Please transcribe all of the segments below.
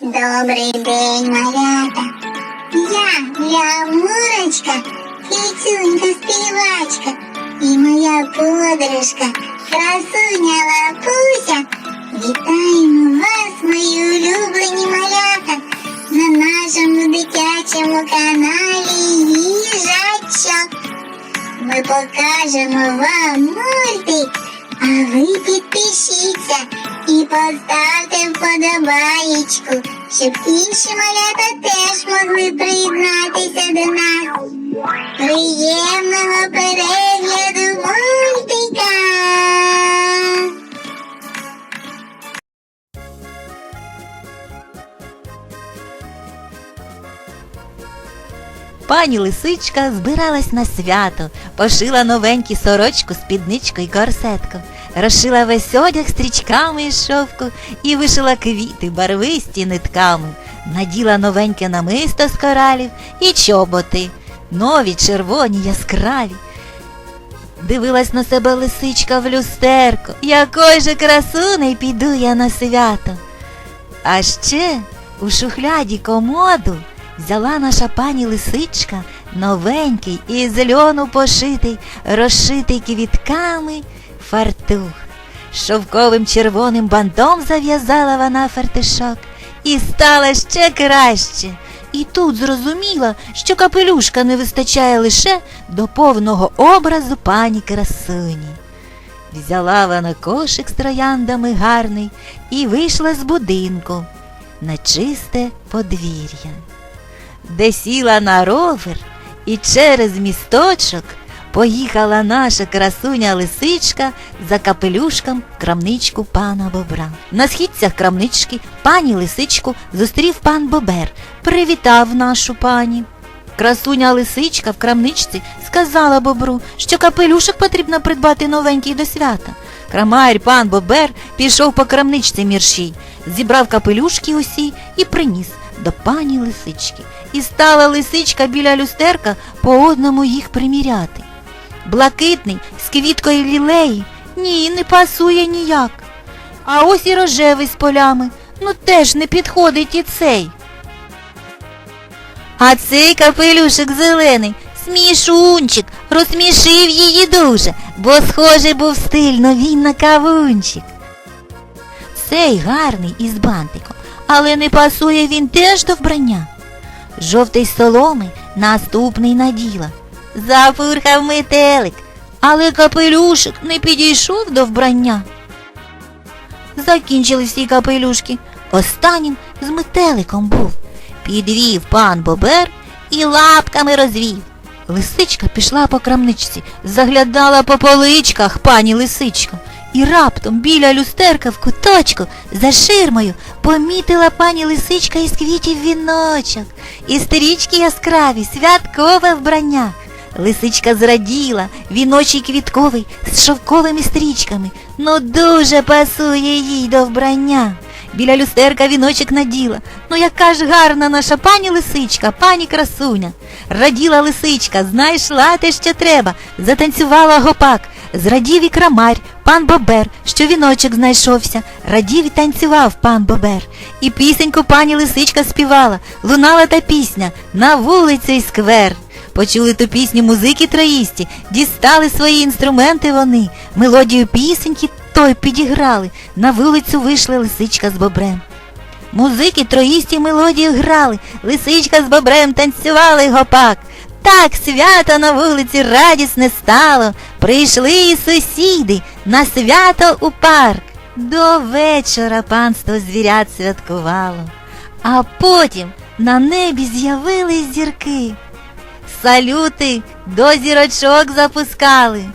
Добрий день, малята. Я Лямурочка, кицюнька співачка. І моя подружка, красуня лапуся. Вітаємо вас, мої улюблені малята, на нашому дитячому каналі Їжачок. Ми покажемо вам мультик, а ви підпишіться І поставте вподобаєчку, щоб інші малята теж могли приєднатися до нас. Приємного Пані лисичка збиралась на свято, пошила новенькі сорочку, спідничку і корсетку, розшила весь одяг стрічками із шовку і вишила квіти барвисті нитками, наділа новеньке намисто з коралів і чоботи, нові, червоні, яскраві. Дивилась на себе лисичка в люстерко, якою же красуней піду я на свято. А ще у шухляді комоду взяла наша пані лисичка новенький із льону пошитий, розшитий квітками фартух. Шовковим червоним бантом зав'язала вона фартишок і стала ще краще. І тут зрозуміла, що капелюшка не вистачає лише до повного образу пані красуні. Взяла вона кошик з трояндами гарний і вийшла з будинку на чисте подвір'я, де сіла на ровер і через місточок поїхала наша красуня лисичка за капелюшком крамничку пана Бобра. На східцях крамнички пані лисичку зустрів пан Бобер, привітав нашу пані. Красуня лисичка в крамничці сказала бобру, що капелюшок потрібно придбати новенький до свята. Крамарь пан Бобер пішов по крамничці міршій, зібрав капелюшки усі і приніс до пані лисички. І стала лисичка біля люстерка по одному їх приміряти. Блакитний з квіткою лілеї ні, не пасує ніяк. А ось і рожевий з полями, ну теж не підходить і цей. А цей капелюшик зелений, смішунчик, розсмішив її дуже, бо схожий був стильно він на кавунчик. Цей гарний із бантиком, але не пасує він теж до вбрання. Жовтий соломи наступний наділа. Зафурхав метелик, але капелюшик не підійшов до вбрання. Закінчили всі капелюшки. Останнім з метеликом був. Підвів пан Бобер і лапками розвів. Лисичка пішла по крамничці, заглядала по поличках пані лисичка, і раптом біля люстерка в куточку за ширмою помітила пані лисичка із квітів віночок, і стрічки яскраві, святкове вбрання. Лисичка зраділа, віночий квітковий з шовковими стрічками, ну дуже пасує їй до вбрання. Біля люстерка віночок наділа. Ну яка ж гарна наша пані лисичка, пані красуня. Раділа лисичка, знайшла те, що треба, затанцювала гопак. Зрадів і крамарь, пан Бобер, що віночок знайшовся, радів і танцював пан Бобер. І пісеньку пані лисичка співала, лунала та пісня на вулицю й сквер. Почули ту пісню музики троїсті, дістали свої інструменти вони, мелодію пісеньки той підіграли, на вулицю вийшли лисичка з бобрем. Музики троїсті мелодію грали, лисичка з бобрем танцювали гопак. Так свято на вулиці радісне стало, прийшли і сусіди на свято у парк. До вечора панство звірят святкувало, а потім на небі з'явились зірки. Салюти до зірочок запускали.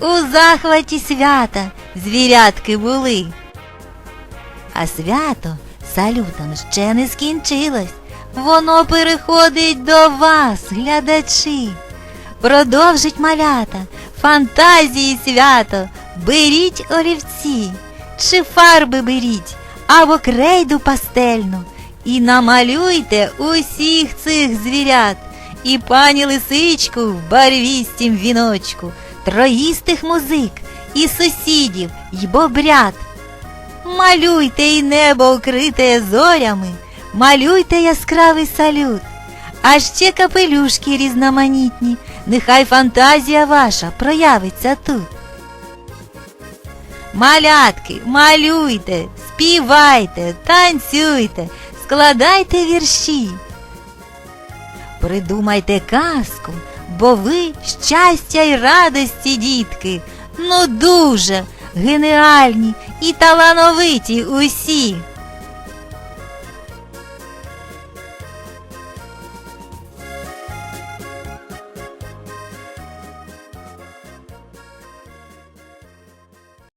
У захваті свята звірятки були. А свято салютом ще не скінчилось. Воно переходить до вас, глядачі. Продовжить малята, фантазії свято, беріть олівці, чи фарби беріть, або крейду пастельну, і намалюйте усіх цих звірят, і пані лисичку в барвістім віночку, троїстих музик, і сусідів, й бобрят. малюйте і небо вкрите зорями, малюйте яскравий салют, а ще капелюшки різноманітні, нехай фантазія ваша проявиться тут. Малятки, малюйте, співайте, танцюйте, складайте вірші. Придумайте казку, бо ви щастя й радості, дітки, ну дуже геніальні і талановиті усі.